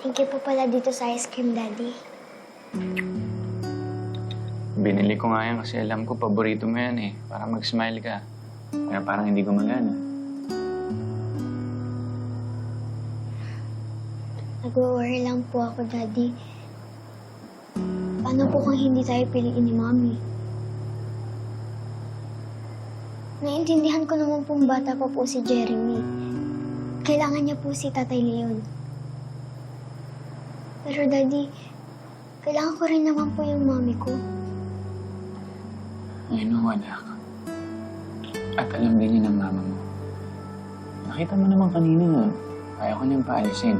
Thank you po pala dito sa ice cream, Daddy. Binili ko nga yan kasi alam ko paborito mo yan eh. Para mag-smile ka. Kaya parang hindi gumagana. Nag-worry lang po ako, Daddy. Paano po kung hindi tayo piliin ni Mommy? Naiintindihan ko naman pong bata pa po si Jeremy. Kailangan niya po si Tatay Leon. Pero Daddy, kailangan ko rin naman po yung mommy ko. I know, anak. At alam din yun ng mama mo. Nakita mo naman kanina na kaya ko niyang paalisin.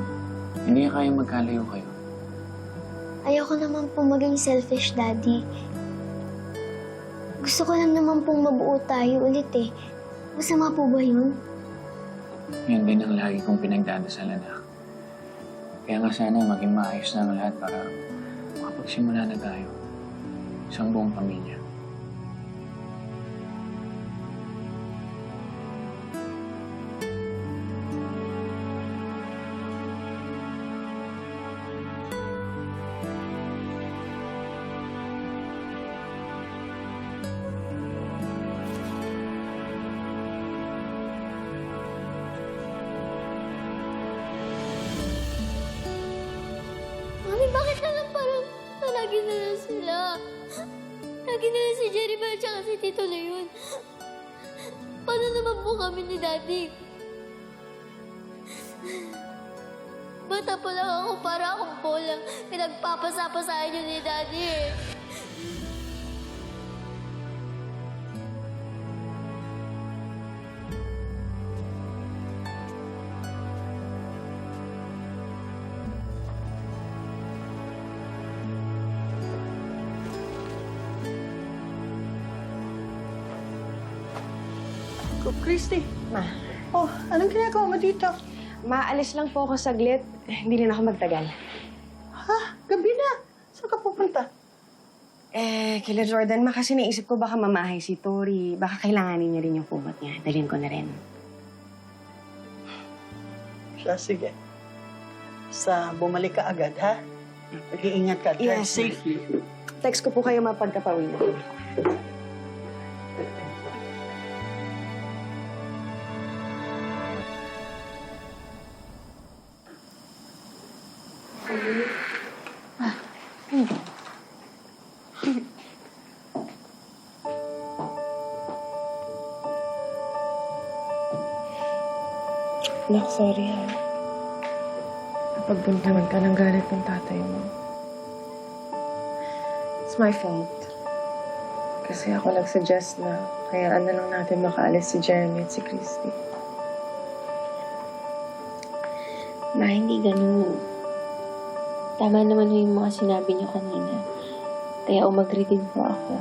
Hindi niya kaya magkalayo kayo. Ayoko naman po maging selfish, Daddy. Gusto ko lang naman pong mabuo tayo ulit eh. Masama po ba yun? Yan din ang lagi kong pinagdadasal, anak. Kaya nga sana maging maayos na lahat para makapagsimula na tayo. Isang buong pamilya. Mami, bakit na lang parang lagi na lang sila? Lagi na lang si Jeremy at saka si Tito Leon. Paano naman po kami ni Daddy? Bata pa lang ako para akong bolang pinagpapasapa sa inyo ni Daddy eh. Ko, Christy. Ma, Oh, anong ginagawa mo dito? maalis lang po ako saglit. Hindi rin ako magtagal. Ha? Gabi na. Saan ka pupunta? Eh, kila Jordan, ma, kasi naisip ko baka mamahay si Tori. Baka kailanganin niya rin yung kumot niya. Dalhin ko na rin. Siya, sige. Sa bumalik ka agad, ha? Mag-iingat ka. Drive Yes. safely. Text ko po kayo mapagkapawin na. Nak, sorry ha. Napagbuntangan ka ng galit ng tatay mo. It's my fault. Kasi ako nag-suggest na hayaan na lang natin makaalis si Jeremy at si Christy. Ma, hindi ganun. Tama naman yung mga sinabi niyo kanina. Kaya umagree din po ako.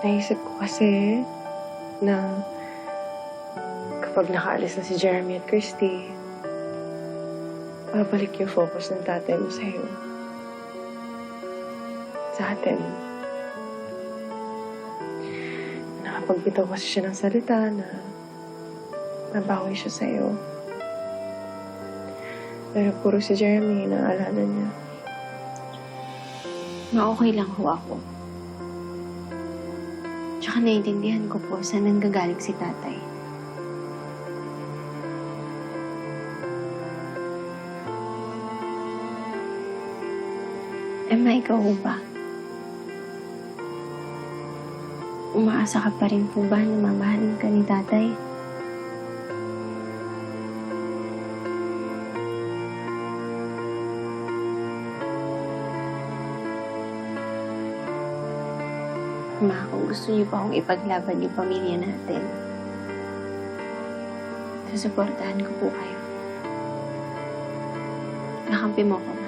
Naisip ko kasi na kapag nakaalis na si Jeremy at Christy, babalik yung focus ng tatay mo sa'yo. Sa atin. Nakapagbitaw kasi siya ng salita na nabawi siya sa'yo. Pero puro si Jeremy naaalala niya. Ma, okay lang ho ako. Tsaka naiintindihan ko po saan nanggagaling si tatay. Emma, ikaw ho ba? Umaasa ka pa rin po ba na mamahalin ka ni tatay? Ma, kung gusto niyo pa akong ipaglaban yung pamilya natin, susuportahan ko po kayo. Nakampi mo ko.